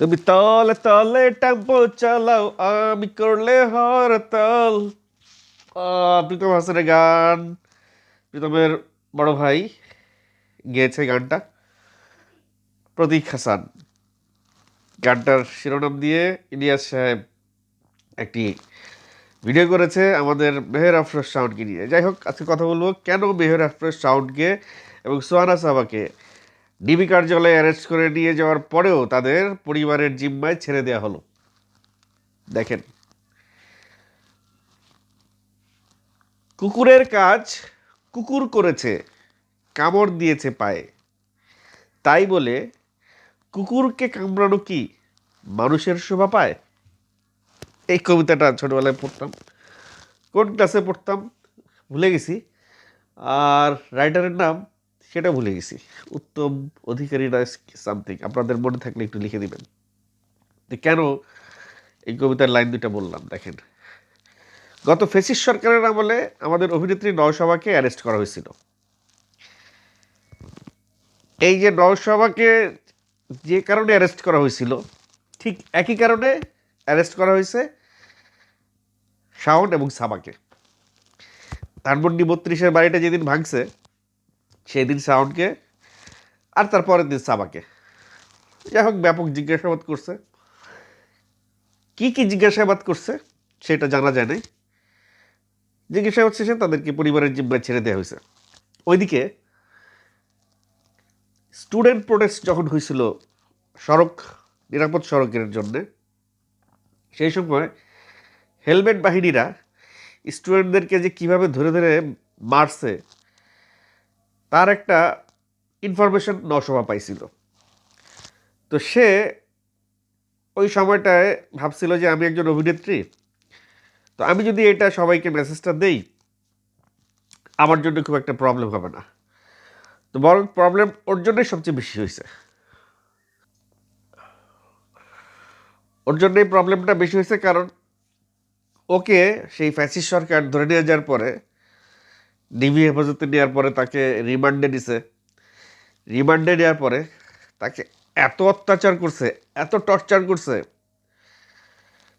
তুমি তলে তলে টেম্পো চালাও। আমি করলে হরতাল প্রীতম হাসানের গান। প্রীতমের বড় ভাই গেয়েছে গানটা। প্রতীক হাসান। গানটার শিরোনাম দিয়ে ইলিয়াস সাহেব একটি ভিডিও করেছে আমাদের মেহের আফরোজ সাউন্ডকে নিয়ে। যাই হোক, আজকে কথা বলব কেন মেহের আফরোজ সাউন্ডকে এবং সোহানা সাবাকে ডিবি কার্যালয়ে অ্যারেস্ট করে নিয়ে যাওয়ার পরেও তাদের পরিবারের জিম্মায় ছেড়ে দেওয়া হলো। দেখেন। কুকুরের কাজ কুকুর করেছে, কামড় দিয়েছে পায়ে। তাই বলে কুকুরকে কামড়ানো কি মানুষের শোভা পায়? এই কবিতাটা ছোটবেলায় পড়তাম, কোন ক্লাসে পড়তাম, ভুলে গেছি। আর রাইটারের নাম সেটা ভুলে গেছি। উত্তম অধিকারী না সামথিং আপনাদের মনে থাকলে একটু লিখে দিবেন। কেন এই কবিতার লাইন দুটা বললাম, দেখেন। গত ফেসিস সরকারের আমলে আমাদের অভিনেত্রী নওশাবাকে অ্যারেস্ট করা হয়েছিল। এই যে নওশাবাকে যে কারণে অ্যারেস্ট করা হয়েছিল, ঠিক একই কারণে অ্যারেস্ট করা হয়েছে শাওন এবং সাবাকে। ধানমন্ডি বত্রিশের বাড়িটা যেদিন ভাঙছে সেই দিন আর তার পরের দিন সাবাকে। যাই হোক, ব্যাপক জিজ্ঞাসাবাদ করছে। কি কি জিজ্ঞাসাবাদ করছে সেটা জানা যায় নাই। জিজ্ঞাসাবাদ শেষে তাদেরকে পরিবারের জিম্মায় ছেড়ে দেওয়া হয়েছে। ওইদিকে স্টুডেন্ট প্রোটেস্ট যখন হয়েছিল সড়ক, নিরাপদ সড়কের জন্যে, সেই সময় হেলমেট বাহিনীরা স্টুডেন্টদেরকে যে কীভাবে ধরে ধরে মারছে তার একটা ইনফরমেশন নসভা পাইছিল। তো সে ওই সময়টায় ভাবছিল যে আমি একজন অভিনেত্রী, তো আমি যদি এটা সবাইকে মেসেজটা দেই, আমার জন্য খুব একটা প্রবলেম হবে না। তো বরং প্রবলেম ওর জন্যই সবচেয়ে বেশি হয়েছে। ওর জন্যই প্রবলেমটা বেশি হয়েছে কারণ ওকে সেই ফ্যাসিস সরকার ধরে নিয়ে যাওয়ার পরে ডিবি হেফাজতে নেওয়ার পরে তাকে রিমান্ডে নিছে রিমান্ডে নেওয়ার পরে তাকে এত অত্যাচার করছে, এত টর্চার করছে।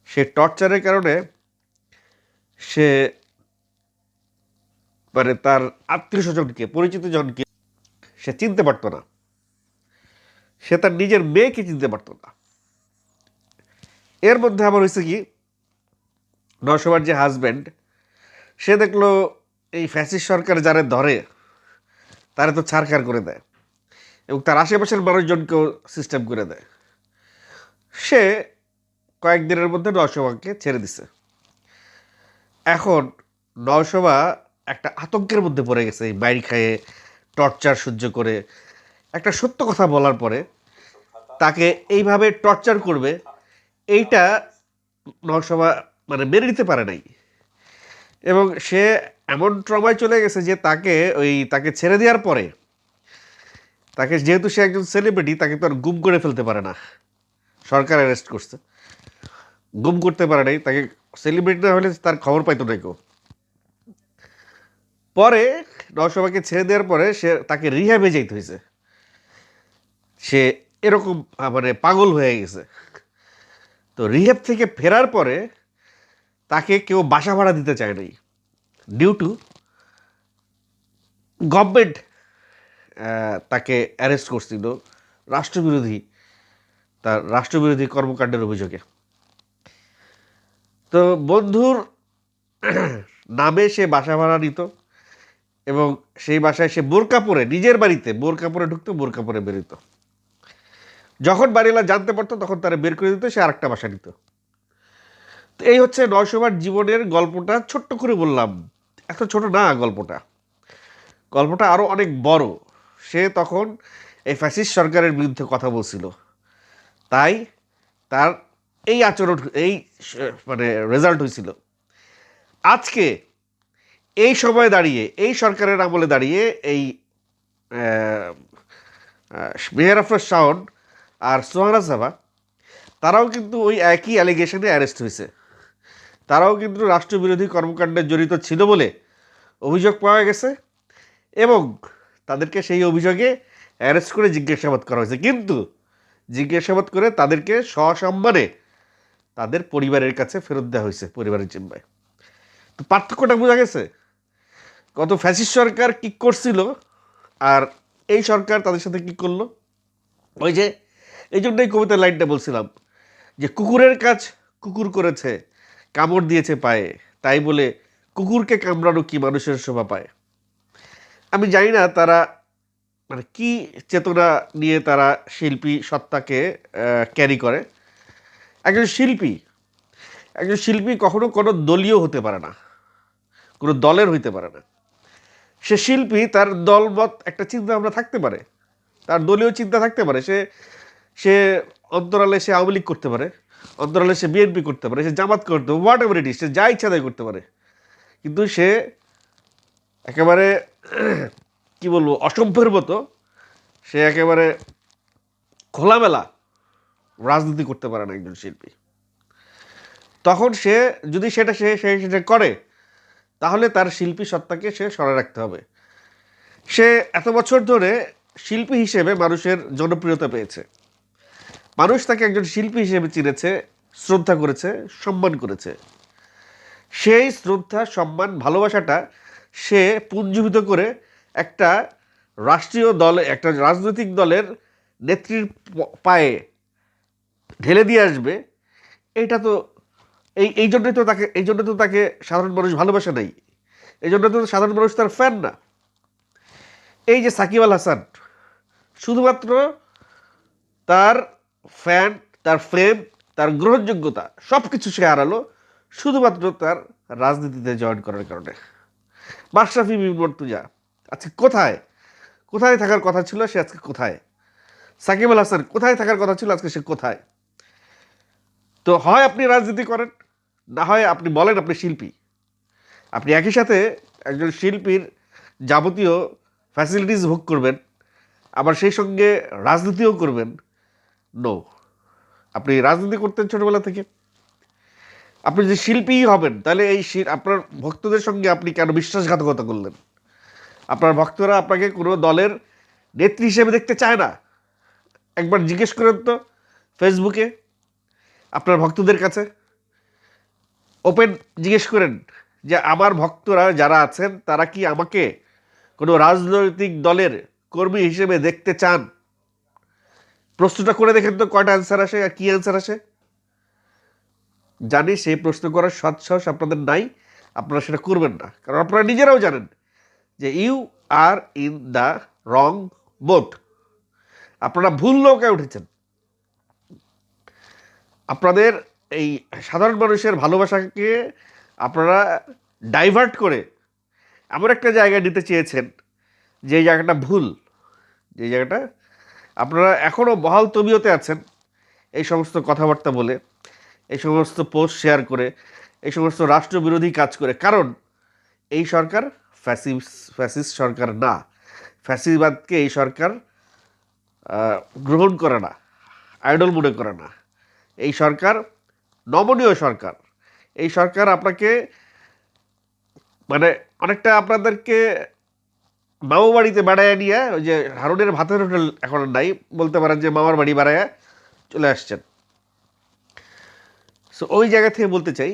সে টর্চারের কারণে সে মানে তার আত্মীয় স্বজনকে, পরিচিত জনকে সে চিনতে পারতো না। সে তার নিজের মেয়েকে চিনতে পারতো না। এর মধ্যে আবার হয়েছে কি নশোবার যে হাজব্যান্ড সে দেখল এই ফ্যাসিস সরকার যারা ধরে, তারা তো ছাড়খাড় করে দেয় এবং তার আশেপাশের মানুষজনকেও সিস্টেম করে দেয়। সে কয়েকদিনের মধ্যে নশোবাকে ছেড়ে দিছে। এখন নশোবা একটা আতঙ্কের মধ্যে পড়ে গেছে, এই বাইর খায়ে টর্চার সহ্য করে। একটা সত্য কথা বলার পরে তাকে এইভাবে টর্চার করবে, এইটা নরসভা মানে মেনে নিতে পারে নাই। এবং সে এমন ট্রমায় চলে গেছে যে তাকে ওই তাকে ছেড়ে দেওয়ার পরে, তাকে যেহেতু সে একজন সেলিব্রিটি তাকে তো আর গুম করে ফেলতে পারে না। সরকার অ্যারেস্ট করছে। গুম করতে পারে নাই, তাকে সেলিব্রিটি না হলে তার খবর পাইতো না কেউ। পরে নরসভাকে ছেড়ে দেওয়ার পরে সে তাকে রিহ্যাবে যেতে হয়েছে সে এরকম মানে পাগল হয়ে গেছে। তো রিহেব থেকে ফেরার পরে তাকে কেউ বাসা ভাড়া দিতে চায় নাই। ডিউ টু গভর্নমেন্ট তাকে অ্যারেস্ট করছিল রাষ্ট্রবিরোধী, তার রাষ্ট্রবিরোধী কর্মকাণ্ডের অভিযোগে। তো বন্ধুর নামে সে বাসা ভাড়া নিত এবং সেই বাসায় সে বোরকা পরে, নিজের বাড়িতে বোরকা পরে ঢুকতো, বোরকা পরে বেরোতো যখন বাড়িওয়ালা জানতে পারতো, তখন তারা বের করে দিত, সে আরেকটা বাসা নিত। তো এই হচ্ছে নয়শোবার জীবনের গল্পটা ছোট্ট করে বললাম। এত ছোট না গল্পটা। গল্পটা আরও অনেক বড়। সে তখন এই ফ্যাসিস সরকারের বিরুদ্ধে কথা বলছিল। তাই তার এই আচরণ, এই মানে রেজাল্ট হয়েছিল। আজকে এই সময় দাঁড়িয়ে, এই সরকারের আমলে দাঁড়িয়ে এই মেহের আফরোজ শাওন আর সোহানা সাবা তারাও কিন্তু ওই একই অ্যালিগেশনে অ্যারেস্ট হয়েছে। তারাও কিন্তু রাষ্ট্রবিরোধী কর্মকাণ্ডে জড়িত ছিল বলে অভিযোগ পাওয়া গেছে এবং তাদেরকে সেই অভিযোগে অ্যারেস্ট করে জিজ্ঞাসাবাদ করা হয়েছে। কিন্তু জিজ্ঞাসাবাদ করে তাদেরকে সসম্মানে তাদের পরিবারের কাছে ফেরত দেওয়া হয়েছে, পরিবারের জিম্মায়। তো পার্থক্যটা বোঝা গেছে গত ফ্যাসিস্ট সরকার কি করছিল আর এই সরকার তাদের সাথে কি করল? ওই যে, এই জন্যই কবিতার লাইনটা বলছিলাম যে, কুকুরের কাজ কুকুর করেছে, কামড় দিয়েছে পায়ে, তাই বলে কুকুরকে কামড়ানো কি মানুষের শোভা পায়? আমি জানি না তারা মানে কি চেতনা নিয়ে তারা শিল্পী সত্তাকে ক্যারি করে। একজন শিল্পী একজন শিল্পী কখনো কোনো দলীয় হতে পারে না, কোনো দলের হইতে পারে না। সে শিল্পী তার দলমত, একটা চিন্তা ভাবনা থাকতে পারে, তার দলীয় চিন্তা থাকতে পারে। সে সে অন্তরালে সে আওয়ামী লীগ করতে পারে, অন্তরালে সে বিএনপি করতে পারে, সে জামাত করতে পারে হোয়াট এভার ইট সে যা ইচ্ছা তাই করতে পারে। কিন্তু সে একেবারে, কি বলব অসভ্যের মতো সে একেবারে খোলামেলা রাজনীতি করতে পারে না একজন শিল্পী। তখন সে, যদি সেটা সে সে, সেটা করে, তাহলে তার শিল্পী সত্তাকে সে সরে রাখতে হবে। সে এত বছর ধরে শিল্পী হিসেবে মানুষের জনপ্রিয়তা পেয়েছে। মানুষ তাকে একজন শিল্পী হিসেবে চিনেছে, শ্রদ্ধা করেছে, সম্মান করেছে। সেই শ্রদ্ধা, সম্মান, ভালোবাসাটা সে পুঞ্জীভূত করে একটা রাষ্ট্রীয় দলে, একটা রাজনৈতিক দলের নেত্রীর পায়ে ঢেলে দিয়ে আসবে। এটা তো এই এই জন্যই তো তাকে, এই জন্য তো তাকে সাধারণ মানুষ ভালোবাসে নাই। এই জন্য তো সাধারণ মানুষ তার ফ্যান না। এই যে সাকিব আল হাসান, শুধুমাত্র তার ফ্যান তার ফ্রেম তার গ্রহণযোগ্যতা সব কিছু সে হারালো। শুধুমাত্র তার রাজনীতিতে জয়েন করার কারণে। মাশরাফি বিন মর্তুজা আজকে কোথায়? কোথায় থাকার কথা ছিল সে আজকে কোথায়? সাকিব আল হাসান, কোথায় থাকার কথা ছিল আজকে সে কোথায়? তো হয় আপনি রাজনীতি করেন, না হয় আপনি বলেন আপনি শিল্পী। আপনি একই সাথে একজন শিল্পীর যাবতীয় ফ্যাসিলিটিস ভোগ করবেন, আবার সেই সঙ্গে রাজনীতিও করবেন। নো আপনি রাজনীতি করতেন ছোটোবেলা থেকে। আপনি যে শিল্পীই হবেন, তাহলে এই আপনার ভক্তদের সঙ্গে আপনি কেন বিশ্বাসঘাতকতা করলেন? আপনার ভক্তরা আপনাকে কোনো দলের নেত্রী হিসেবে দেখতে চায় না। একবার জিজ্ঞেস করেন তো ফেসবুকে, আপনার ভক্তদের কাছে। ওপেন জিজ্ঞেস করেন যে, আমার ভক্তরা যারা আছেন, তারা কি আমাকে কোনো রাজনৈতিক দলের কর্মী হিসেবে দেখতে চান? প্রশ্নটা করে দেখেন তো কয়টা অ্যান্সার আসে আর কী অ্যান্সার আসে। জানি সেই প্রশ্ন করার সৎসাহস আপনাদের নাই, আপনারা সেটা করবেন না। কারণ আপনারা নিজেরাও জানেন যে you are in the wrong boat. আপনারা ভুল নৌকায় উঠেছেন। আপনাদের এই সাধারণ মানুষের ভালোবাসাকে আপনারা ডাইভার্ট করে এমন একটা জায়গায় নিতে চেয়েছেন যে জায়গাটা ভুল। যে জায়গাটা আপনারা এখনও বহাল তবিয়তে আছেন এই সমস্ত কথাবার্তা বলে। এই সমস্ত পোস্ট শেয়ার করে, এই সমস্ত রাষ্ট্রবিরোধী কাজ করে। কারণ এই সরকার ফ্যাসিস ফ্যাসিস্ট সরকার না। ফ্যাসিবাদকে এই সরকার গ্রহণ করে না আইডল মনে করে না। এই সরকার নমনীয় সরকার। এই সরকার আপনাকে মানে অনেকটা আপনাদেরকে মামা বাড়িতে বেড়ায় নিয়ে, ওই যে হারুনের ভাতের হোটেল এখন নাই, বলতে পারেন যে মামার বাড়ি বেড়ায় চলে আসছেন। সো ওই জায়গা থেকে বলতে চাই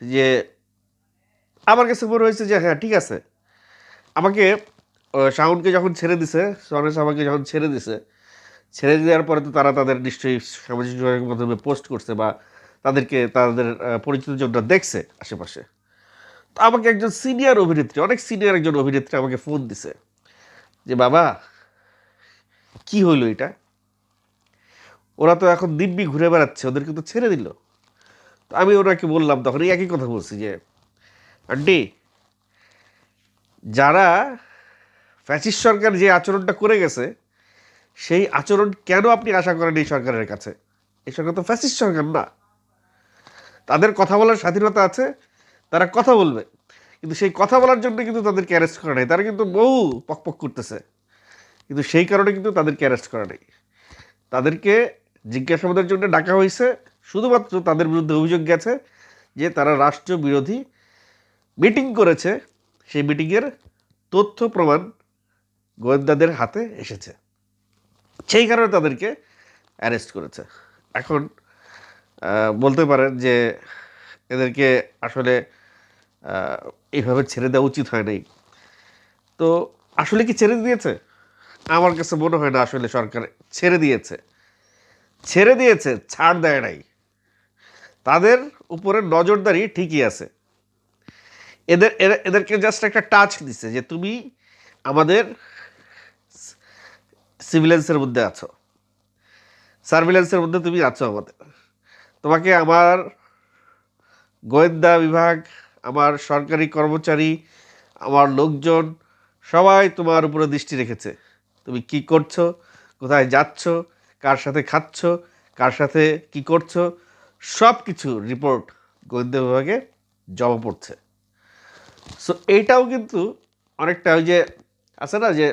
যে, আমার কাছে মনে হয়েছে যে হ্যাঁ ঠিক আছে। আমাকে শাওনকে যখন ছেড়ে দিছে সনেশ আমাকে যখন ছেড়ে দিছে, ছেড়ে দেওয়ার পরে তো তারা তাদের নিশ্চয়ই সামাজিক যোগাযোগ মাধ্যমে পোস্ট করছে বা তাদেরকে, তাদের পরিচিত জনরা দেখছে আশেপাশে। তো আমাকে একজন সিনিয়র অভিনেত্রী, অনেক সিনিয়র একজন অভিনেত্রী আমাকে ফোন দিছে যে, বাবা, কি হইল এটা? ওরা তো এখন দিব্যি ঘুরে বেড়াচ্ছে, ওদেরকে তো ছেড়ে দিল। আমি ওনাকে বললাম তখন, এই একই কথা বলছি যে, আন্টি, যারা ফ্যাসিস্ট সরকার যে আচরণটা করে গেছে, সেই আচরণ কেন আপনি আশা করেন এই সরকারের কাছে? এই সরকার তো ফ্যাসিস্ট সরকার না। তাদের কথা বলার স্বাধীনতা আছে, তারা কথা বলবে। কিন্তু সেই কথা বলার জন্য কিন্তু তাদেরকে অ্যারেস্ট করা নেই। তারা কিন্তু বহু পকপক করতেছে। কিন্তু সেই কারণে কিন্তু তাদেরকে অ্যারেস্ট করা নেই। তাদেরকে জিজ্ঞাসাবাদের জন্য ডাকা হয়েছে। শুধুমাত্র তাদের বিরুদ্ধে অভিযোগ গেছে যে তারা রাষ্ট্র বিরোধী মিটিং করেছে। সেই মিটিংয়ের তথ্য প্রমাণ গোয়েন্দাদের হাতে এসেছে। সেই কারণে তাদেরকে অ্যারেস্ট করেছে। এখন বলতে পারেন যে এদেরকে আসলে এইভাবে ছেড়ে দেওয়া উচিত হয় নাই। তো আসলে কি ছেড়ে দিয়েছে? আমার কাছে মনে হয় না আসলে সরকার ছেড়ে দিয়েছে। ছেড়ে দিয়েছে, ছাড় দেয় নাই। তাদের উপরে নজরদারি ঠিকই আছে। এদের এদেরকে জাস্ট একটা টাচ দিছে যে তুমি আমাদের সিভিলেন্সের মধ্যে আছো। সার্ভিলেন্সের মধ্যে তুমি আছো আমাদের। তোমাকে আমার গোয়েন্দা বিভাগ, আমার সরকারি কর্মচারী, আমার লোকজন সবাই তোমার উপরে দৃষ্টি রেখেছে। তুমি কি করছ? কোথায় যাচ্ছ? কার সাথে খাচ্ছ? কার সাথে কি করছ? সব কিছু রিপোর্ট গোয়েন্দা বিভাগে জমা পড়ছে। সো এইটাও কিন্তু অনেকটা ওই যে আছে না যে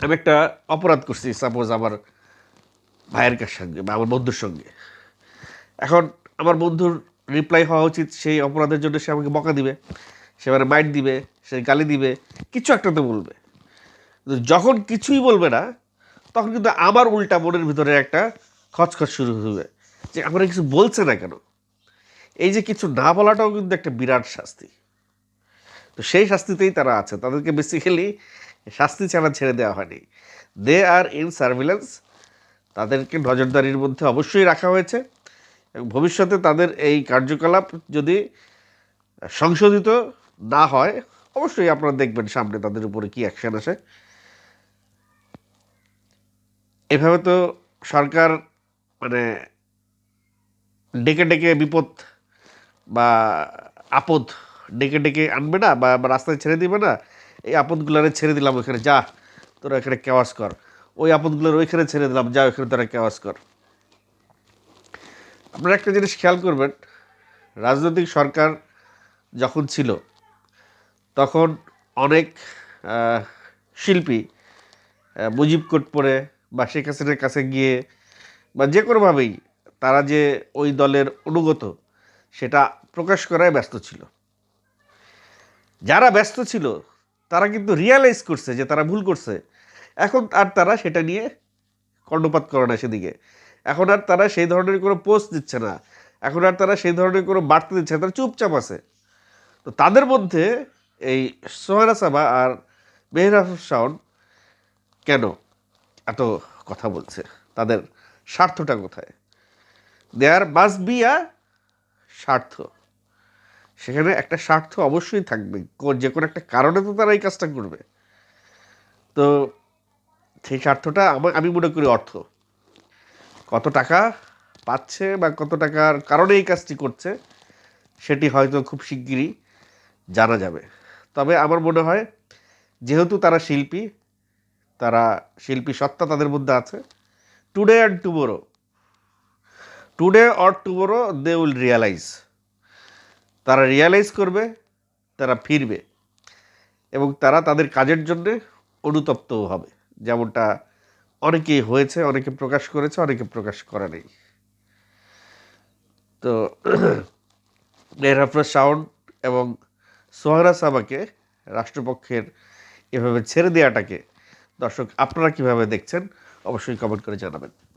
আমি একটা অপরাধ করছি সাপোজ আমার ভাইয়ের সঙ্গে বা আমার বন্ধুর সঙ্গে। এখন আমার বন্ধুর রিপ্লাই হওয়া উচিত, সেই অপরাধের জন্য সে আমাকে বকা দিবে, সে মানে মাইট দিবে, সে গালি দিবে, কিছু একটা তো বলবে। যখন কিছুই বলবে না, তখন কিন্তু আমার উল্টা মনের ভিতরে একটা খচখচ শুরু হবে। যে আমরা কিছু বলছে না কেন? এই যে কিছু না বলাটাও কিন্তু একটা বিরাট শাস্তি। তো সেই শাস্তিতেই তারা আছে। তাদেরকে বেসিক্যালি শাস্তি ছাড়া ছেড়ে দেওয়া হয়নি। দে আর ইন সার্ভিলেন্স তাদেরকে নজরদারির মধ্যে অবশ্যই রাখা হয়েছে। এবং ভবিষ্যতে তাদের এই কার্যকলাপ যদি সংশোধিত না হয়, অবশ্যই আপনারা দেখবেন সামনে তাদের উপরে কি অ্যাকশন আসে। এভাবে তো সরকার মানে ডেকে ডেকে বিপদ বা আপদ ডেকে ডেকে আনবে না বা রাস্তায় ছেড়ে দিবে না, এই আপদগুলোরে ছেড়ে দিলাম ওইখানে, যা, তোরা এখানে কেওয়াস কর। ওই আপদগুলোর ওইখানে ছেড়ে দিলাম, যা, ওইখানে তোরা কেওয়াস কর। আপনারা একটা জিনিস খেয়াল করবেন, রাজনৈতিক সরকার যখন ছিল, তখন অনেক শিল্পী মুজিব কোট পরে বা শেখ হাসিনার কাছে গিয়ে বা যে কোনোভাবেই তারা যে ওই দলের অনুগত, সেটা প্রকাশ করায় ব্যস্ত ছিল। যারা ব্যস্ত ছিল, তারা কিন্তু রিয়ালাইজ করছে যে তারা ভুল করছে। এখন আর তারা সেটা নিয়ে কর্ণপাত করে না সেদিকে। এখন আর তারা সেই ধরনের কোনো পোস্ট দিচ্ছে না। এখন আর তারা সেই ধরনের কোনো বার্তা দিচ্ছে না। তারা চুপচাপ আছে। তো তাদের মধ্যে এই সোহানা সাবা আর মেহরাফ শাওন কেন এত কথা বলছে? তাদের স্বার্থটা কোথায়? দেয়ার মাস বি আ স্বার্থ। সেখানে একটা স্বার্থ অবশ্যই থাকবে। যে কোনো একটা কারণে তো তারা এই কাজটা করবে। তো সেই স্বার্থটা আমার আমি মনে করি অর্থ। কত টাকা পাচ্ছে বা কত টাকার কারণে এই কাজটি করছে, সেটি হয়তো খুব শিগগিরই জানা যাবে। তবে আমার মনে হয়, যেহেতু তারা শিল্পী তারা শিল্পী সত্তা তাদের মধ্যে আছে। Today and tomorrow today or tomorrow they will realize তারা রিয়ালাইজ করবে, তারা ফিরবে। এবং তারা তাদের কাজের জন্যে অনুতপ্তও হবে। যেমনটা অনেকেই হয়েছে, অনেকে প্রকাশ করেছে, অনেকে প্রকাশ করে নেই। তো মেহরাফরা সাউন্ড এবং সোহারা সাবাকে রাষ্ট্রপক্ষের এভাবে ছেড়ে দেওয়াটাকে দর্শক আপনারা কীভাবে দেখছেন, অবশ্যই কমেন্ট করে জানাবেন।